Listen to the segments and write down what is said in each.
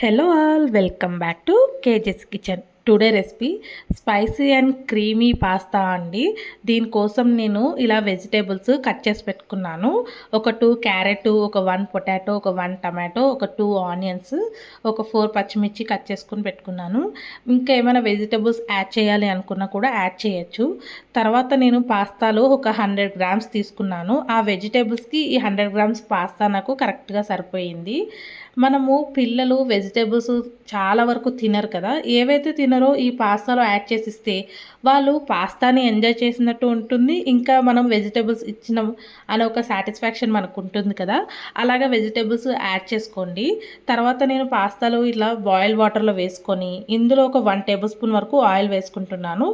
Hello all, welcome back to KJ's Kitchen. Today recipe. Spicy and creamy pasta అండి. దీనికోసం నేను ఇలా vegetables cut చేసి పెట్టుకున్నాను. ఒక టూ క్యారెట్ ఒక వన్ పొటాటో ఒక వన్ టమాటో ఒక టూ ఆనియన్స్ ఒక ఫోర్ పచ్చిమిర్చి కట్ చేసుకుని పెట్టుకున్నాను. ఇంకా ఏమైనా వెజిటేబుల్స్ యాడ్ చేయాలి అనుకున్నా కూడా యాడ్ చేయొచ్చు. తర్వాత నేను పాస్తాలో ఒక హండ్రెడ్ గ్రామ్స్ తీసుకున్నాను. ఆ వెజిటేబుల్స్కి ఈ హండ్రెడ్ గ్రామ్స్ పాస్తా నాకు కరెక్ట్గా సరిపోయింది. మనము పిల్లలు వెజిటేబుల్స్ చాలా వరకు తినరు కదా. ఏవైతే తినరు ఈ పాస్తాలో యాడ్ చేసి ఇస్తే వాళ్ళు పాస్తాని ఎంజాయ్ చేసినట్టు ఉంటుంది. ఇంకా మనం వెజిటేబుల్స్ ఇచ్చినాం అనే ఒక సాటిస్ఫాక్షన్ మనకు ఉంటుంది కదా. అలాగే వెజిటేబుల్స్ యాడ్ చేసుకోండి. తర్వాత నేను పాస్తాలో ఇట్లా బాయిల్ వాటర్లో వేసుకొని ఇందులో ఒక వన్ టేబుల్ స్పూన్ వరకు ఆయిల్ వేసుకుంటున్నాను.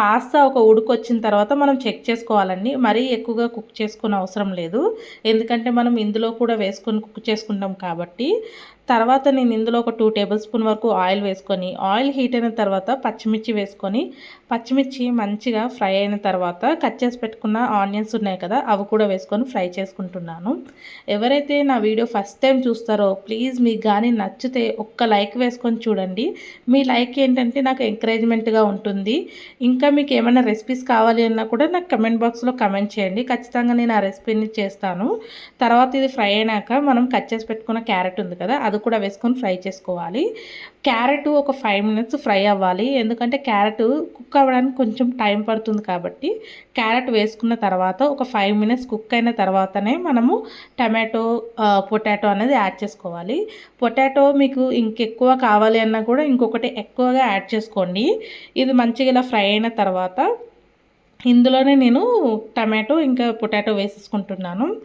పాస్తా ఒక ఉడుకొచ్చిన తర్వాత మనం చెక్ చేసుకోవాలండి. మరీ ఎక్కువగా కుక్ చేసుకునే అవసరం లేదు. ఎందుకంటే మనం ఇందులో కూడా వేసుకొని కుక్ చేసుకుంటాం కాబట్టి. తర్వాత నేను ఇందులో ఒక టూ టేబుల్ స్పూన్ వరకు ఆయిల్ వేసుకొని ఆయిల్ హీట్ అయిన తర్వాత పచ్చిమిర్చి వేసుకొని పచ్చిమిర్చి మంచిగా ఫ్రై అయిన తర్వాత కట్ చేసి పెట్టుకున్న ఆనియన్స్ ఉన్నాయి కదా అవి కూడా వేసుకొని ఫ్రై చేసుకుంటున్నాను. ఎవరైతే నా వీడియో ఫస్ట్ టైం చూస్తారో ప్లీజ్ మీకు కానీ నచ్చితే ఒక్క లైక్ వేసుకొని చూడండి. మీ లైక్ ఏంటంటే నాకు ఎంకరేజ్మెంట్గా ఉంటుంది. ఇంకా మీకు ఏమైనా రెసిపీస్ కావాలి అన్నా కూడా నాకు కమెంట్ బాక్స్లో కమెంట్ చేయండి. ఖచ్చితంగా నేను ఆ రెసిపీని చేస్తాను. తర్వాత ఇది ఫ్రై అయినాక మనం కట్ చేసి పెట్టుకున్న క్యారెట్ ఉంది కదా అది కూడా వేసుకొని ఫ్రై చేసుకోవాలి. క్యారెట్ ఒక ఫైవ్ మినిట్స్ ఫ్రై అవ్వాలి. ఎందుకంటే క్యారెట్ కుక్ అవ్వడానికి కొంచెం టైం పడుతుంది కాబట్టి క్యారెట్ వేసుకున్న తర్వాత ఒక ఫైవ్ మినిట్స్ కుక్ అయిన తర్వాతనే మనము టమాటో పొటాటో అనేది యాడ్ చేసుకోవాలి. పొటాటో మీకు ఇంకెక్కువ కావాలి అన్నా కూడా ఇంకొకటి ఎక్కువగా యాడ్ చేసుకోండి. ఇది మంచిగా ఇలా ఫ్రై అయిన తర్వాత ఇందులోనే నేను టమాటో ఇంకా పొటాటో వేసేసుకుంటున్నాను.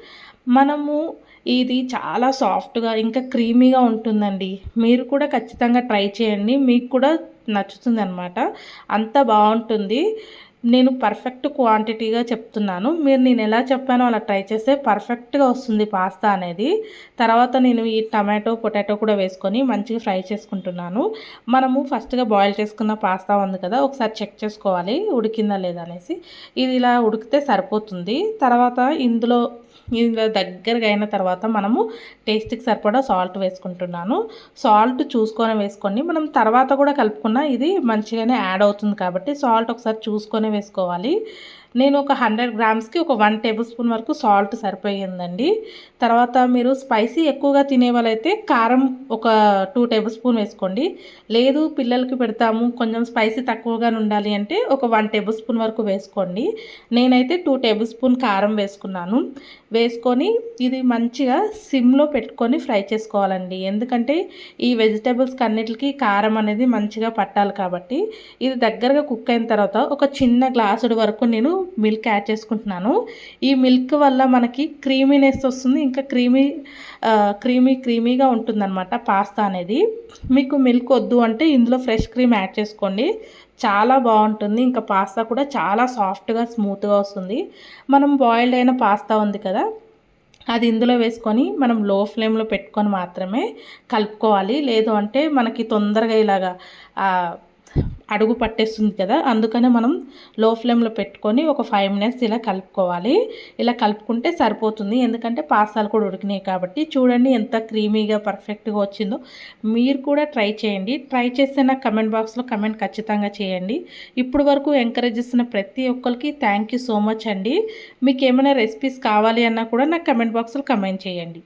మనము ఇది చాలా సాఫ్ట్గా ఇంకా క్రీమీగా ఉంటుందండి. మీరు కూడా ఖచ్చితంగా ట్రై చేయండి. మీకు కూడా నచ్చుతుంది అనమాట అంత బాగుంటుంది. నేను పర్ఫెక్ట్ క్వాంటిటీగా చెప్తున్నాను. మీరు నేను ఎలా చెప్పానో అలా ట్రై చేస్తే పర్ఫెక్ట్గా వస్తుంది పాస్తా అనేది. తర్వాత నేను ఈ టమాటో పొటాటో కూడా వేసుకొని మంచిగా ఫ్రై చేసుకుంటున్నాను. మనము ఫస్ట్గా బాయిల్ చేసుకున్న పాస్తా ఉంది కదా ఒకసారి చెక్ చేసుకోవాలి ఉడికిందా లేదా అనేసి. ఇది ఇలా ఉడికితే సరిపోతుంది. తర్వాత ఇందులో ఇలా దగ్గరగా అయిన తర్వాత మనము టేస్ట్కి సరిపడా సాల్ట్ వేసుకుంటున్నాను. సాల్ట్ చూసుకొని వేసుకోండి మనం తర్వాత కూడా కలుపుకున్న ఇది మంచిగానే యాడ్ అవుతుంది కాబట్టి సాల్ట్ ఒకసారి చూసుకొని వేసుకోవాలి. నేను ఒక హండ్రెడ్ గ్రామ్స్కి ఒక వన్ టేబుల్ స్పూన్ వరకు సాల్ట్ సరిపోయిందండి. తర్వాత మీరు స్పైసీ ఎక్కువగా తినే వాళ్ళైతే కారం ఒక టూ టేబుల్ స్పూన్ వేసుకోండి. లేదు పిల్లలకి పెడతాము కొంచెం స్పైసీ తక్కువగా ఉండాలి అంటే ఒక వన్ టేబుల్ స్పూన్ వరకు వేసుకోండి. నేనైతే టూ టేబుల్ స్పూన్ కారం వేసుకున్నాను. వేసుకొని ఇది మంచిగా సిమ్లో పెట్టుకొని ఫ్రై చేసుకోవాలండి. ఎందుకంటే ఈ వెజిటేబుల్స్కి అన్నిటికీ కారం అనేది మంచిగా పట్టాలి కాబట్టి. ఇది దగ్గరగా కుక్ అయిన తర్వాత ఒక చిన్న గ్లాసుడు వరకు నేను మిల్క్ యాడ్ చేసుకుంటున్నాను. ఈ మిల్క్ వల్ల మనకి క్రీమీనెస్ వస్తుంది. ఇంకా క్రీమీ క్రీమీ క్రీమీగా ఉంటుందన్నమాట పాస్తా అనేది. మీకు మిల్క్ వద్దు అంటే ఇందులో ఫ్రెష్ క్రీమ్ యాడ్ చేసుకోండి. చాలా బాగుంటుంది. ఇంకా పాస్తా కూడా చాలా సాఫ్ట్గా స్మూత్గా వస్తుంది. మనం బాయిల్డ్ అయిన పాస్తా ఉంది కదా అది ఇందులో వేసుకొని మనం లో ఫ్లేమ్లో పెట్టుకొని మాత్రమే కలుపుకోవాలి. లేదు అంటే మనకి తొందరగా ఇలాగా అడుగు పట్టేస్తుంది కదా అందుకనే మనం లో ఫ్లేమ్లో పెట్టుకొని ఒక ఫైవ్ మినిట్స్ ఇలా కలుపుకోవాలి. ఇలా కలుపుకుంటే సరిపోతుంది. ఎందుకంటే పాస్తాలు కూడా ఉడికినాయి కాబట్టి చూడండి ఎంత క్రీమీగా పర్ఫెక్ట్గా వచ్చిందో. మీరు కూడా ట్రై చేయండి. ట్రై చేస్తే నాకు కమెంట్ బాక్స్లో కమెంట్ ఖచ్చితంగా చేయండి. ఇప్పుడు వరకు ఎంకరేజ్ చేస్తున్న ప్రతి ఒక్కరికి థ్యాంక్ సో మచ్ అండి. మీకు ఏమైనా రెసిపీస్ కావాలి అన్నా కూడా నాకు కమెంట్ బాక్స్లో కమెంట్ చేయండి.